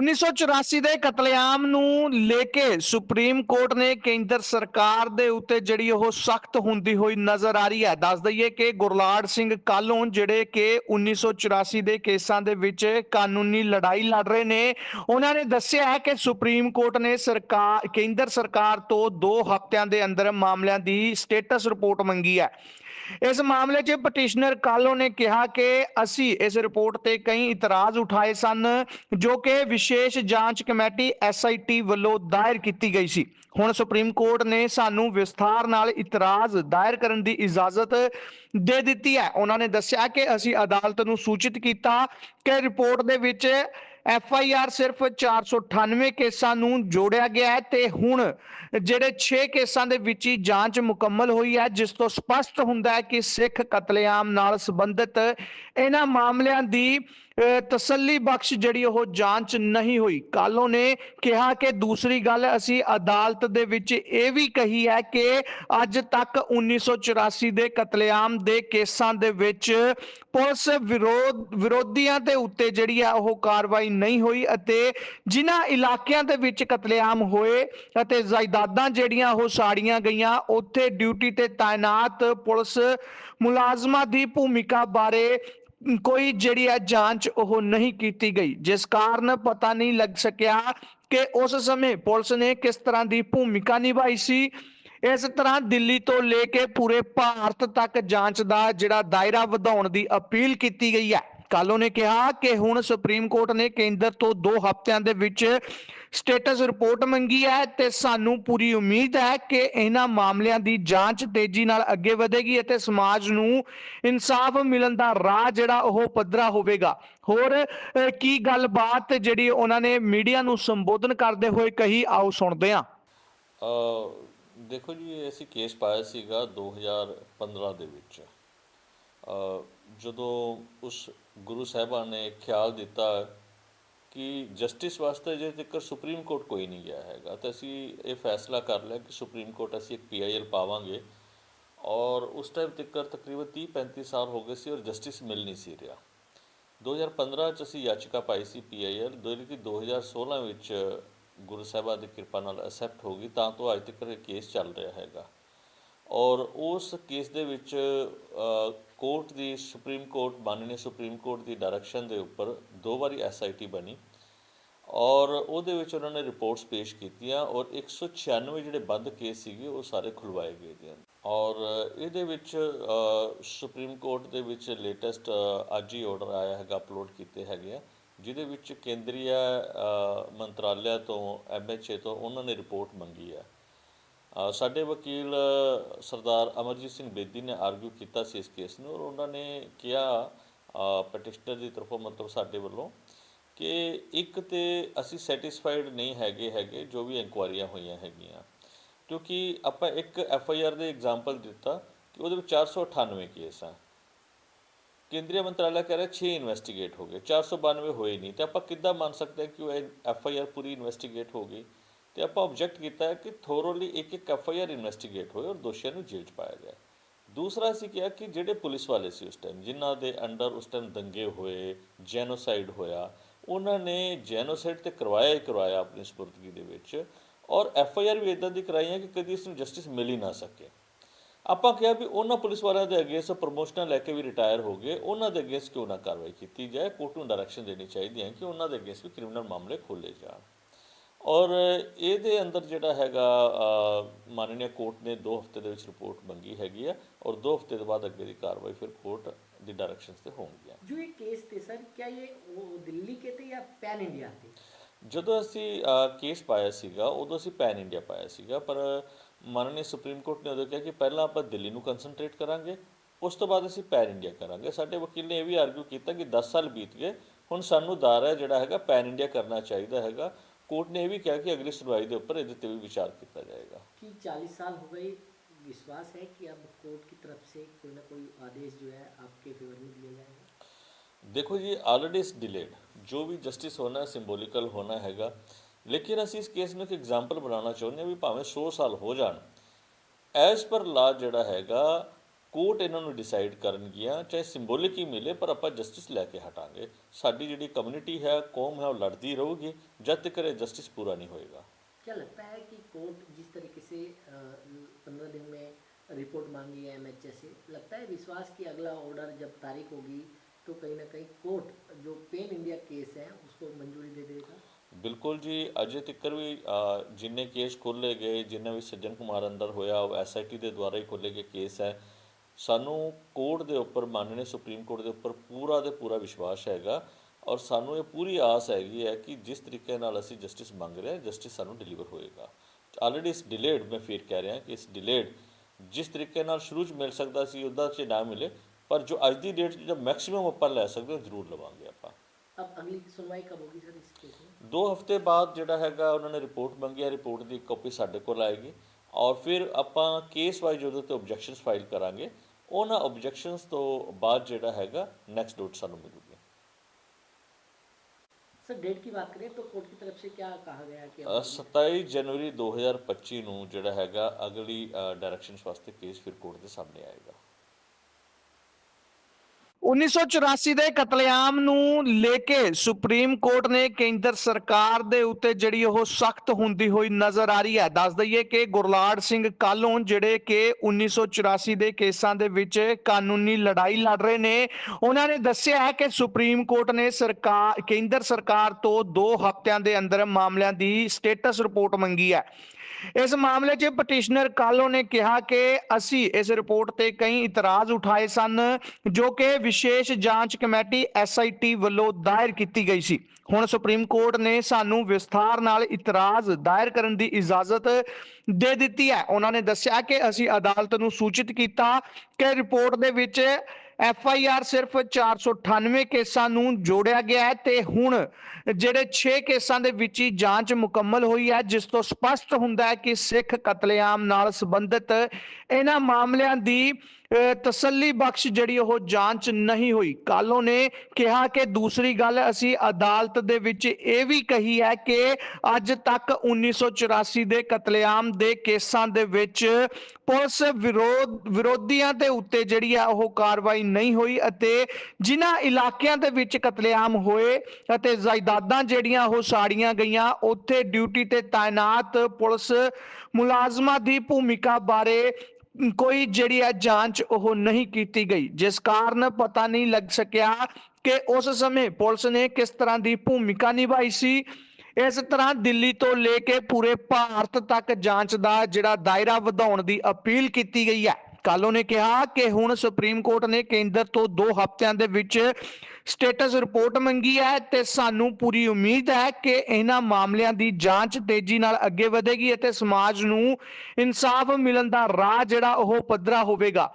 1984 ਦੇ ਕਤਲੇਆਮ ਨੂੰ ਲੈ ਕੇ ਸੁਪਰੀਮ ਕੋਰਟ ਨੇ ਕੇਂਦਰ ਸਰਕਾਰ ਦੇ ਉੱਤੇ ਜਿਹੜੀ ਉਹ ਸਖਤ ਹੁੰਦੀ ਹੋਈ ਨਜ਼ਰ ਆ ਰਹੀ ਹੈ। ਦੱਸ ਦਈਏ ਕਿ ਗੁਰਲਾਲ ਸਿੰਘ ਕਾਲੋਂ ਜਿਹੜੇ ਕਿ 1984 ਦੇ ਕੇਸਾਂ ਦੇ ਵਿੱਚ ਕਾਨੂੰਨੀ ਲੜਾਈ ਲੜ ਰਹੇ ਨੇ, ਉਹਨਾਂ ਨੇ ਦੱਸਿਆ ਹੈ ਕਿ ਸੁਪਰੀਮ ਕੋਰਟ ਨੇ ਸਰਕਾਰ ਕੇਂਦਰ ਸਰਕਾਰ ਤੋਂ 2 ਹਫ਼ਤਿਆਂ ਦੇ ਅੰਦਰ ਮਾਮਲਿਆਂ ਦੀ ਸਟੇਟਸ ਰਿਪੋਰਟ ਮੰਗੀ ਹੈ। ਇਸ ਮਾਮਲੇ 'ਚ ਪਟੀਸ਼ਨਰ ਕਾਲੋ ਨੇ ਕਿਹਾ ਕਿ ਅਸੀਂ ਇਸ ਰਿਪੋਰਟ ਤੇ ਕਈ ਇਤਰਾਜ਼ ਉਠਾਏ ਸਨ, ਜੋ ਕਿ ਵਿਸ਼ੇਸ਼ ਜਾਂਚ ਕਮੇਟੀ ਐਸਆਈਟੀ ਵੱਲੋਂ ਦਾਇਰ ਕੀਤੀ ਗਈ ਸੀ। ਹੁਣ ਸੁਪਰੀਮ ਕੋਰਟ ਨੇ ਸਾਨੂੰ ਵਿਸਥਾਰ ਨਾਲ ਇਤਰਾਜ਼ ਦਾਇਰ ਕਰਨ ਦੀ ਇਜਾਜ਼ਤ ਦੇ ਦਿੱਤੀ ਹੈ। ਉਹਨਾਂ ਨੇ ਦੱਸਿਆ ਕਿ ਅਸੀਂ ਅਦਾਲਤ ਨੂੰ ਸੂਚਿਤ ਕੀਤਾ ਕਿ ਰਿਪੋਰਟ ਦੇ ਵਿੱਚ ਐਫ ਆਈ ਆਰ ਸਿਰਫ 498 ਕੇਸਾਂ ਨੂੰ ਜੋੜਿਆ ਗਿਆ ਹੈ ਤੇ ਹੁਣ ਜਿਹੜੇ 6 ਕੇਸਾਂ ਦੇ ਵਿੱਚ ਹੀ ਜਾਂਚ ਮੁਕੰਮਲ ਹੋਈ ਹੈ, ਜਿਸ ਤੋਂ ਸਪਸ਼ਟ ਹੁੰਦਾ ਹੈ ਕਿ ਸਿੱਖ ਕਤਲੇਆਮ ਨਾਲ ਸੰਬੰਧਿਤ ਇਹਨਾਂ ਮਾਮਲਿਆਂ ਦੀ ਤਸੱਲੀ ਬਖਸ਼ ਜਿਹੜੀ ਉਹ ਜਾਂਚ ਨਹੀਂ ਹੋਈ। ਕਾਲੋਂ ਨੇ ਕਿਹਾ ਕਿ ਦੂਸਰੀ ਗੱਲ ਅਸੀਂ ਅਦਾਲਤ ਦੇ ਵਿੱਚ ਇਹ ਵੀ ਕਹੀ ਹੈ ਕਿ ਅੱਜ ਤੱਕ 1984 ਦੇ ਕਤਲੇਆਮ ਦੇ ਕੇਸਾਂ ਦੇ ਵਿੱਚ ਪੁਲਿਸ ਵਿਰੋਧ, ਵਿਰੋਧੀਆਂ ਦੇ ਉੱਤੇ ਜਿਹੜੀ ਆ ਉਹ ਕਾਰਵਾਈ ਨਹੀਂ ਹੋਈ ਅਤੇ ਜਿਨ੍ਹਾਂ ਇਲਾਕਿਆਂ ਦੇ ਵਿੱਚ ਕਤਲੇਆਮ ਹੋਏ ਅਤੇ ਜਾਇਦਾਦਾਂ ਜਿਹੜੀਆਂ ਉਹ ਸਾੜੀਆਂ ਗਈਆਂ, ਉੱਥੇ ਡਿਊਟੀ ਤੇ ਤਾਇਨਾਤ ਪੁਲਿਸ ਮੁਲਾਜ਼ਮਾਂ ਦੀ ਭੂਮਿਕਾ ਬਾਰੇ ਕੋਈ ਜਿਹੜੀ ਹੈ ਜਾਂਚ ਉਹ ਨਹੀਂ ਕੀਤੀ ਗਈ, ਜਿਸ ਕਾਰਨ ਪਤਾ ਨਹੀਂ ਲੱਗ ਸਕਿਆ ਕਿ ਉਸ ਸਮੇਂ ਪੁਲਿਸ ਨੇ ਕਿਸ ਤਰ੍ਹਾਂ ਦੀ ਭੂਮਿਕਾ ਨਿਭਾਈ ਸੀ। ਇਸ ਤਰ੍ਹਾਂ ਦਿੱਲੀ ਤੋਂ ਲੈ ਕੇ ਪੂਰੇ ਭਾਰਤ ਤੱਕ ਜਾਂਚ ਦਾ ਜਿਹੜਾ ਦਾਇਰਾ ਵਧਾਉਣ ਦੀ ਅਪੀਲ ਕੀਤੀ ਗਈ ਹੈ। ਕਾਲੋ ਨੇ ਕਿਹਾ ਕਿ ਹੁਣ ਸੁਪਰੀਮ ਕੋਰਟ ਨੇ ਕੇਂਦਰ ਤੋਂ 2 ਹਫ਼ਤਿਆਂ ਦੇ ਵਿੱਚ ਸਟੇਟਸ ਰਿਪੋਰਟ ਮੰਗੀ ਹੈ ਤੇ ਸਾਨੂੰ ਪੂਰੀ ਉਮੀਦ ਹੈ ਕਿ ਇਹਨਾਂ ਮਾਮਲਿਆਂ ਦੀ ਜਾਂਚ ਤੇਜ਼ੀ ਨਾਲ ਅੱਗੇ ਵਧੇਗੀ ਅਤੇ ਸਮਾਜ ਨੂੰ ਇਨਸਾਫ ਮਿਲਣ ਦਾ ਰਾਹ ਜਿਹੜਾ ਉਹ ਪੱਧਰਾ ਹੋਵੇਗਾ। ਹੋਰ ਕੀ ਗੱਲਬਾਤ ਜਿਹੜੀ ਉਹਨਾਂ ਨੇ ਮੀਡੀਆ ਨੂੰ ਸੰਬੋਧਨ ਕਰਦੇ ਹੋਏ ਕਹੀ, ਆਓ ਸੁਣਦੇ ਹਾਂ। ਦੇਖੋ ਜੀ ਅਸੀਂ ਕੇਸ ਪਾਇਆ ਸੀਗਾ 2015 ਦੇ ਵਿੱਚ। ਜਦੋਂ ਉਸ ਗੁਰੂ ਸਾਹਿਬਾਨ ਨੇ ਖਿਆਲ ਦਿੱਤਾ ਕਿ ਜਸਟਿਸ ਵਾਸਤੇ ਜੇ ਤੱਕ ਸੁਪਰੀਮ ਕੋਰਟ ਕੋਈ ਨਹੀਂ ਗਿਆ ਹੈਗਾ। ਤਾਂ ਅਸੀਂ ਇਹ ਫੈਸਲਾ ਕਰ ਲਿਆ ਕਿ ਸੁਪਰੀਮ ਕੋਰਟ ਅਸੀਂ ਇੱਕ ਪੀਆਈਐਲ ਪਾਵਾਂਗੇ ਔਰ ਉਸ ਟਾਈਮ ਤੱਕ ਤਕਰੀਬਨ 30 35 ਸਾਲ ਹੋ ਗਏ ਸੀ ਔਰ ਜਸਟਿਸ ਮਿਲ ਨਹੀਂ ਸੀ ਰਿਹਾ। 2015 ਚ ਅਸੀਂ ਯਾਚਿਕਾ ਪਾਈ ਸੀ ਪੀਆਈਐਲ ਜਿਹੜੀ ਕਿ 2016 ਵਿੱਚ ਗੁਰੂ ਸਾਹਿਬਾਂ ਦੀ ਕਿਰਪਾ ਨਾਲ ਐਕਸੈਪਟ ਹੋ ਗਈ। ਤਾਂ ਤੋਂ ਅੱਜ ਤੱਕ ਇਹ ਕੇਸ ਚੱਲ ਰਿਹਾ ਹੈਗਾ। ਔਰ ਉਸ ਕੇਸ ਦੇ ਵਿੱਚ ਕੋਰਟ ਦੀ ਸੁਪਰੀਮ ਕੋਰਟ ਮਾਨनीय ਸੁਪਰੀਮ ਕੋਰਟ ਦੀ ਡਾਇਰੈਕਸ਼ਨ ਦੇ ਉੱਪਰ ਦੋ ਵਾਰੀ ਐਸਆਈਟੀ ਬਣੀ ਔਰ ਉਹਦੇ ਵਿੱਚ ਉਹਨਾਂ ਨੇ ਰਿਪੋਰਟਸ ਪੇਸ਼ ਕੀਤੀਆਂ ਔਰ 196 ਜਿਹੜੇ ਬੰਦ ਕੇਸ ਸੀਗੇ ਉਹ ਸਾਰੇ ਖੁਲਵਾਏ ਗਏ ਦੇ ਹਨ। ਔਰ ਇਹਦੇ ਵਿੱਚ ਸੁਪਰੀਮ ਕੋਰਟ ਦੇ ਵਿੱਚ ਲੇਟੈਸਟ ਅੱਜ ਹੀ ਆਰਡਰ ਆਇਆ ਹੈਗਾ ਅਪਲੋਡ ਕੀਤੇ ਹੈਗੇ ਆ, ਜਿਹਦੇ ਵਿੱਚ ਕੇਂਦਰੀਆ ਮੰਤਰਾਲਿਆ ਤੋਂ ਐਮਐਚਏ ਤੋਂ ਉਹਨਾਂ ਨੇ ਰਿਪੋਰਟ ਮੰਗੀ ਹੈ ਸਾਡੇ ਵਕੀਲ ਸਰਦਾਰ ਅਮਰਜੀਤ ਸਿੰਘ ਬੇਦੀ ਨੇ ਆਰਗੂ ਕੀਤਾ ਸੀ ਇਸ ਕੇਸ ਨੂੰ ਔਰ ਉਹਨਾਂ ਨੇ ਕਿਹਾ ਪਟੀਸ਼ਨਰ ਦੀ ਤਰਫੋਂ ਮਤਲਬ ਸਾਡੇ ਵੱਲੋਂ ਕਿ ਇੱਕ ਤੇ ਅਸੀਂ ਸੈਟੀਸਫਾਈਡ ਨਹੀਂ ਹੈਗੇ ਹੈਗੇ, ਜੋ ਵੀ ਇਨਕੁਆਇਰੀਆਂ ਹੋਈਆਂ ਹੈਗੀਆਂ। ਕਿਉਂਕਿ ਆਪਾਂ ਇੱਕ ਐਫ ਆਈ ਆਰ ਦੇ ਐਗਜ਼ਾਮਪਲ ਦਿੱਤਾ ਕਿ ਉਹਦੇ ਵਿੱਚ 498 ਕੇਸ ਆ। ਕੇਂਦਰੀ ਮੰਤਰਾਲਾ ਕਹਿ ਰਿਹਾ 6 ਇਨਵੈਸਟੀਗੇਟ ਹੋ ਗਏ 492 ਹੋਏ ਨਹੀਂ। ਤੇ ਆਪਾਂ ਕਿੱਦਾਂ ਮੰਨ ਸਕਦੇ ਕਿ ਉਹ ਐਫ ਆਈ ਆਰ ਪੂਰੀ ਇਨਵੈਸਟੀਗੇਟ ਹੋ ਗਈ? ਤੇ ਆਪਾਂ ਆਬਜੈਕਟ ਕੀਤਾ ਹੈ ਕਿ ਥੋਰੋਲੀ ਇੱਕ ਇੱਕ ਐਫ ਆਈ ਆਰ ਇਨਵੈਸਟੀਗੇਟ ਹੋਏ ਔਰ ਦੋਸ਼ੀਆਂ ਨੂੰ ਜੇਲ੍ਹ 'ਚ ਪਾਇਆ ਗਿਆ ਦੂਸਰਾ ਸੀ ਕਿਹਾ ਕਿ ਜਿਹੜੇ ਪੁਲਿਸ ਵਾਲੇ ਸੀ ਉਸ ਟਾਈਮ ਜਿਨ੍ਹਾਂ ਦੇ ਅੰਡਰ ਉਸ ਟਾਈਮ ਦੰਗੇ ਹੋਏ ਜੈਨੋਸਾਈਡ ਹੋਇਆ, ਉਹਨਾਂ ਨੇ ਜੈਨੋਸਾਈਡ ਤੇ ਕਰਵਾਇਆ ਹੀ ਕਰਵਾਇਆ ਆਪਣੀ ਸਪੁਰਦਗੀ ਦੇ ਵਿੱਚ ਔਰ ਐਫ ਆਈ ਆਰ ਵੀ ਇਦਾਂ ਦੀ ਕਰਾਈ ਹੈ ਕਿ ਕਦੀ ਇਸ ਨੂੰ ਜਸਟਿਸ ਮਿਲ ਹੀ ਨਾ ਸਕੇ। ਆਪਾਂ ਕਿਹਾ ਵੀ ਉਹਨਾਂ ਪੁਲਿਸ ਵਾਲਿਆਂ ਦੇ ਅਗੇਂਸਟ ਪ੍ਰਮੋਸ਼ਨਾਂ ਲੈ ਕੇ ਵੀ ਰਿਟਾਇਰ ਹੋ ਗਏ, ਉਹਨਾਂ ਦੇ ਅਗੇਂਸਟ ਕਿਉਂ ਨਾ ਕਾਰਵਾਈ ਕੀਤੀ ਜਾਏ? ਕੋਰਟ ਨੂੰ ਡਾਇਰੈਕਸ਼ਨ ਦੇਣੀ ਚਾਹੀਦੀ ਹੈ ਕਿ ਉਹਨਾਂ ਦੇ ਅਗੇਂਸਟ ਵੀ ਕ੍ਰਿਮੀਨਲ ਮਾਮਲੇ ਖੋਲੇ ਜਾਣ। ਔਰ ਇਹਦੇ ਅੰਦਰ ਜਿਹੜਾ ਹੈਗਾ ਮਾਨਨੀਆ ਕੋਰਟ ਨੇ 2 ਹਫ਼ਤੇ ਦੇ ਵਿੱਚ ਰਿਪੋਰਟ ਮੰਗੀ ਹੈਗੀ ਆ ਔਰ 2 ਹਫ਼ਤੇ ਦੇ ਬਾਅਦ ਅੱਗੇ ਦੀ ਕਾਰਵਾਈ ਫਿਰ ਕੋਰਟ ਦੀ ਡਾਇਰੈਕਸ਼ਨ ਤੇ ਹੋਣਗੀਆਂ। ਜੋ ਇਹ ਕੇਸ ਤੇ ਸਰ ਕਿਆ ਇਹ ਉਹ ਦਿੱਲੀ ਕੇ ਤੇ ਜਾਂ ਪੈਨ ਇੰਡੀਆ ਤੇ? ਜਦੋਂ ਅਸੀਂ ਕੇਸ ਪਾਇਆ ਸੀਗਾ ਉਦੋਂ ਅਸੀਂ ਪੈਨ ਇੰਡੀਆ ਪਾਇਆ ਸੀਗਾ ਪਰ ਮਾਨਨੀ ਸੁਪਰੀਮ ਕੋਰਟ ਨੇ ਉਦੋਂ ਕਿਹਾ ਕਿ ਪਹਿਲਾਂ ਆਪਾਂ ਦਿੱਲੀ ਨੂੰ ਕਨਸੈਂਟਰੇਟ ਕਰਾਂਗੇ ਉਸ ਤੋਂ ਬਾਅਦ ਅਸੀਂ ਪੈਨ ਇੰਡੀਆ ਕਰਾਂਗੇ। ਸਾਡੇ ਵਕੀਲ ਨੇ ਇਹ ਵੀ ਆਰਗਿਊ ਕੀਤਾ ਕਿ 10 ਸਾਲ ਬੀਤ ਗਏ ਹੁਣ ਸਾਨੂੰ ਦਾਇਰਾ ਜਿਹੜਾ ਹੈਗਾ ਪੈਨ ਇੰਡੀਆ ਕਰਨਾ ਚਾਹੀਦਾ ਹੈਗਾ। ਕੋਰਟ ਨੇ ਇਹ ਵੀ ਕਿਹਾ ਕਿ ਅਗਲੀ ਸੁਣਵਾਈ ਦੇ ਉੱਪਰ ਇਹਦੇ ਤੇ ਵੀ ਵਿਚਾਰ ਕੀਤਾ ਜਾਏਗਾ कि 40 साल हो गए विश्वास है कि अब कोर्ट की तरफ से कोई ना कोई आदेश जो है आपके फेवर में दिया जाएगा ਦੇਖੋ ਜੀ ਆਲਰੇਡੀ ਇਸ ਡਿਲੇਡ ਜੋ ਵੀ ਜਸਟਿਸ ਹੋਣਾ ਸਿੰਬੋਲਿਕਲ ਹੋਣਾ ਹੈਗਾ ਲੇਕਿਨ ਅਸੀਂ ਇਸ ਕੇਸ ਨੂੰ ਇੱਕ ਐਗਜ਼ਾਮਪਲ ਬਣਾਉਣਾ ਚਾਹੁੰਦੇ ਹਾਂ ਵੀ ਭਾਵੇਂ 100 ਸਾਲ ਹੋ ਜਾਣ ਐਜ਼ ਪਰ ਲਾ ਜਿਹੜਾ ਹੈਗਾ ਕੋਰਟ ਇਹਨਾਂ ਨੂੰ ਡਿਸਾਈਡ ਕਰਨਗੀਆਂ ਚਾਹੇ ਸਿੰਬੋਲਿਕ ਹੀ ਮਿਲੇ ਪਰ ਆਪਾਂ ਜਸਟਿਸ ਲੈ ਕੇ ਹਟਾਂਗੇ ਸਾਡੀ ਜਿਹੜੀ ਕਮਿਊਨਿਟੀ ਹੈ ਕੌਮ ਹੈ ਉਹ ਲੜਦੀ ਰਹੂਗੀ ਜਦ ਤੱਕ ਇਹ ਜਸਟਿਸ ਪੂਰਾ ਨਹੀਂ ਹੋਏਗਾ क्या लगता है कि कोर्ट जिस तरीके से पंद्रह दिन में रिपोर्ट मांगी है एम से लगता है विश्वास की अगला ऑर्डर जब तारीख होगी तो कहीं ना कहीं कोर्ट जो पेन इंडिया केस है उसको मंजूरी दे देगा ਬਿਲਕੁਲ ਜੀ ਅਜੇ ਤੱਕ ਵੀ ਅ, ਜਿੰਨੇ ਕੇਸ ਖੋਲ੍ਹੇ ਗਏ ਜਿੰਨਾ ਵੀ ਸੱਜਣ ਕੁਮਾਰ ਅੰਦਰ ਹੋਇਆ ਉਹ ਐਸਆਈਟੀ ਦੇ ਦੁਆਰਾ ਹੀ ਖੋਲ੍ਹੇ ਗਏ ਕੇਸ ਹੈ ਸਾਨੂੰ ਕੋਰਟ ਦੇ ਉੱਪਰ ਮੰਨਣੇ ਸੁਪਰੀਮ ਕੋਰਟ ਦੇ ਉੱਪਰ ਪੂਰਾ ਦੇ ਪੂਰਾ ਵਿਸ਼ਵਾਸ ਹੈਗਾ ਔਰ ਸਾਨੂੰ ਇਹ ਪੂਰੀ ਆਸ ਹੈਗੀ ਹੈ ਕਿ ਜਿਸ ਤਰੀਕੇ ਨਾਲ ਅਸੀਂ ਜਸਟਿਸ ਮੰਗ ਰਹੇ ਹਾਂ ਜਸਟਿਸ ਸਾਨੂੰ ਡਿਲੀਵਰ ਹੋਏਗਾ। ਆਲਰੇਡੀ ਇਸ ਡਿਲੇਡ ਮੈਂ ਫੇਰ ਕਹਿ ਰਿਹਾ ਕਿ ਇਸ ਡਿਲੇਡ ਜਿਸ ਤਰੀਕੇ ਨਾਲ ਸ਼ੁਰੂ ਚ ਮਿਲ ਸਕਦਾ ਸੀ ਉਹਦਾ ਚ ਨਾ ਮਿਲੇ ਪਰ ਜੋ ਅੱਜ ਦੀ ਡੇਟ ਜੋ ਮੈਕਸਿਮਮ ਉੱਪਰ ਲੈ ਸਕਦੇ ਹਾਂ ਜ਼ਰੂਰ ਲਵਾਂਗੇ ਆਪਾਂ। ਅਬ ਅਗਲੀ ਸੁਣਵਾਈ ਕਬ ਹੋਗੀ ਸਰ ਇਸ ਕੇਸ ਨੂੰ 2 ਹਫ਼ਤੇ ਬਾਅਦ ਜਿਹੜਾ ਹੈਗਾ ਉਹਨਾਂ ਨੇ ਰਿਪੋਰਟ ਮੰਗੀ ਹੈ ਰਿਪੋਰਟ ਦੀ ਕਾਪੀ ਸਾਡੇ ਕੋਲ ਆਏਗੀ। ਔਰ ਫਿਰ ਆਪਾਂ ਕੇਸ ਵਾਈਜ਼ ਉਹਦੇ ਤੇ ਆਬਜੈਕਸ਼ਨਸ ਫਾਈਲ ਕਰਾਂਗੇ। ਉਹਨਾਂ ਆਬਜੈਕਸ਼ਨਸ ਤੋਂ ਬਾਅਦ ਜਿਹੜਾ ਹੈਗਾ ਨੈਕਸਟ ਡੇਟ ਸਾਨੂੰ ਮਿਲੂਗੀ सर डेट की बात करें तो कोर्ट की तरफ से क्या कहा गया है कि ਅ, 27 ਜਨਵਰੀ 2025 ਨੂੰ ਜਿਹੜਾ ਹੈਗਾ ਅਗਲੀ ਡਾਇਰੈਕਸ਼ਨਸ ਵਾਸਤੇ ਕੇਸ ਫਿਰ ਕੋਰਟ ਦੇ ਸਾਹਮਣੇ ਆਏਗਾ 1984 ਦੇ ਕਤਲੇਆਮ ਨੂੰ ਲੈ ਕੇ ਸੁਪਰੀਮ ਕੋਰਟ ਨੇ ਕੇਂਦਰ ਸਰਕਾਰ ਦੇ ਉੱਤੇ ਜਿਹੜੀ ਉਹ ਸਖਤ ਹੁੰਦੀ ਹੋਈ ਨਜ਼ਰ ਆ ਰਹੀ ਹੈ। ਦੱਸ ਦਈਏ ਕਿ ਗੁਰਲਾੜ ਸਿੰਘ ਕਾਲੋਂ ਜਿਹੜੇ ਕਿ 1984 ਦੇ ਕੇਸਾਂ ਦੇ ਵਿੱਚ ਕਾਨੂੰਨੀ ਲੜਾਈ ਲੜ ਰਹੇ ਨੇ, ਉਹਨਾਂ ਨੇ ਦੱਸਿਆ ਹੈ ਕਿ ਸੁਪਰੀਮ ਕੋਰਟ ਨੇ ਸਰਕਾਰ ਕੇਂਦਰ ਸਰਕਾਰ ਤੋਂ 2 ਹਫ਼ਤਿਆਂ ਦੇ ਅੰਦਰ ਮਾਮਲਿਆਂ ਦੀ ਸਟੇਟਸ ਰਿਪੋਰਟ ਮੰਗੀ ਹੈ। ਇਸ ਮਾਮਲੇ 'ਚ ਪਟੀਸ਼ਨਰ ਕਾਲੋ ਨੇ ਕਿਹਾ ਕਿ ਅਸੀਂ ਇਸ ਰਿਪੋਰਟ ਤੇ ਕਈ ਇਤਰਾਜ਼ ਉਠਾਏ ਸਨ, ਜੋ ਕਿ ਵਿਸ਼ੇਸ਼ ਜਾਂਚ ਕਮੇਟੀ ਐਸਆਈਟੀ ਵੱਲੋਂ ਦਾਇਰ ਕੀਤੀ ਗਈ ਸੀ। ਹੁਣ ਸੁਪਰੀਮ ਕੋਰਟ ਨੇ ਸਾਨੂੰ ਵਿਸਥਾਰ ਨਾਲ ਇਤਰਾਜ਼ ਦਾਇਰ ਕਰਨ ਦੀ ਇਜਾਜ਼ਤ ਦੇ ਦਿੱਤੀ ਹੈ। ਉਹਨਾਂ ਨੇ ਦੱਸਿਆ ਕਿ ਅਸੀਂ ਅਦਾਲਤ ਨੂੰ ਸੂਚਿਤ ਕੀਤਾ ਕਿ ਰਿਪੋਰਟ ਦੇ ਵਿੱਚ ਐਫ ਆਈ ਆਰ ਸਿਰਫ 498 ਕੇਸਾਂ ਨੂੰ ਜੋੜਿਆ ਗਿਆ ਹੈ ਤੇ ਹੁਣ ਜਿਹੜੇ 6 ਕੇਸਾਂ ਦੇ ਵਿੱਚ ਹੀ ਜਾਂਚ ਮੁਕੰਮਲ ਹੋਈ ਹੈ, ਜਿਸ ਤੋਂ ਸਪਸ਼ਟ ਹੁੰਦਾ ਹੈ ਕਿ ਸਿੱਖ ਕਤਲੇਆਮ ਨਾਲ ਸੰਬੰਧਿਤ ਇਹਨਾਂ ਮਾਮਲਿਆਂ ਦੀ ਤਸੱਲੀ ਬਖਸ਼ ਜਿਹੜੀ ਉਹ ਜਾਂਚ ਨਹੀਂ ਹੋਈ। ਕਾਲੋ ਨੇ ਕਿਹਾ ਕਿ ਦੂਸਰੀ ਗੱਲ ਅਸੀਂ ਅਦਾਲਤ ਦੇ ਵਿੱਚ ਇਹ ਵੀ ਕਹੀ ਹੈ ਕਿ ਅੱਜ ਤੱਕ 1984 ਦੇ ਕਤਲੇਆਮ ਦੇ ਕੇਸਾਂ ਦੇ ਵਿੱਚ ਪੁਲਿਸ ਵਿਰੋਧ, ਵਿਰੋਧੀਆਂ ਦੇ ਉੱਤੇ ਜਿਹੜੀ ਆ ਉਹ ਕਾਰਵਾਈ ਨਹੀਂ ਹੋਈ ਅਤੇ ਜਿਨ੍ਹਾਂ ਇਲਾਕਿਆਂ ਦੇ ਵਿੱਚ ਕਤਲੇਆਮ ਹੋਏ ਅਤੇ ਜਾਇਦਾਦਾਂ ਜਿਹੜੀਆਂ ਉਹ ਸਾੜੀਆਂ ਗਈਆਂ, ਉੱਥੇ ਡਿਊਟੀ ਤੇ ਤਾਇਨਾਤ ਪੁਲਿਸ ਮੁਲਾਜ਼ਮਾਂ ਦੀ ਭੂਮਿਕਾ ਬਾਰੇ ਕੋਈ ਜਿਹੜੀ ਹੈ ਜਾਂਚ ਉਹ ਨਹੀਂ ਕੀਤੀ ਗਈ, ਜਿਸ ਕਾਰਨ ਪਤਾ ਨਹੀਂ ਲੱਗ ਸਕਿਆ ਕਿ ਉਸ ਸਮੇਂ ਪੁਲਿਸ ਨੇ ਕਿਸ ਤਰ੍ਹਾਂ ਦੀ ਭੂਮਿਕਾ ਨਿਭਾਈ ਸੀ। ਇਸ ਤਰ੍ਹਾਂ ਦਿੱਲੀ ਤੋਂ ਲੈ ਕੇ ਪੂਰੇ ਭਾਰਤ ਤੱਕ ਜਾਂਚ ਦਾ ਜਿਹੜਾ ਦਾਇਰਾ ਵਧਾਉਣ ਦੀ ਅਪੀਲ ਕੀਤੀ ਗਈ ਹੈ। ਕਾਲੋ ਉਹਨੇ ਕਿਹਾ ਕਿ ਹੁਣ ਸੁਪਰੀਮ ਕੋਰਟ ਨੇ ਕੇਂਦਰ ਤੋਂ 2 ਹਫ਼ਤਿਆਂ ਦੇ ਵਿੱਚ ਸਟੇਟਸ ਰਿਪੋਰਟ ਮੰਗੀ ਹੈ ਤੇ ਸਾਨੂੰ ਪੂਰੀ ਉਮੀਦ ਹੈ ਕਿ ਇਹਨਾਂ ਮਾਮਲਿਆਂ ਦੀ ਜਾਂਚ ਤੇਜ਼ੀ ਨਾਲ ਅੱਗੇ ਵਧੇਗੀ ਅਤੇ ਸਮਾਜ ਨੂੰ ਇਨਸਾਫ ਮਿਲਣ ਦਾ ਰਾਹ ਜਿਹੜਾ ਉਹ ਪੱਧਰਾ ਹੋਵੇਗਾ।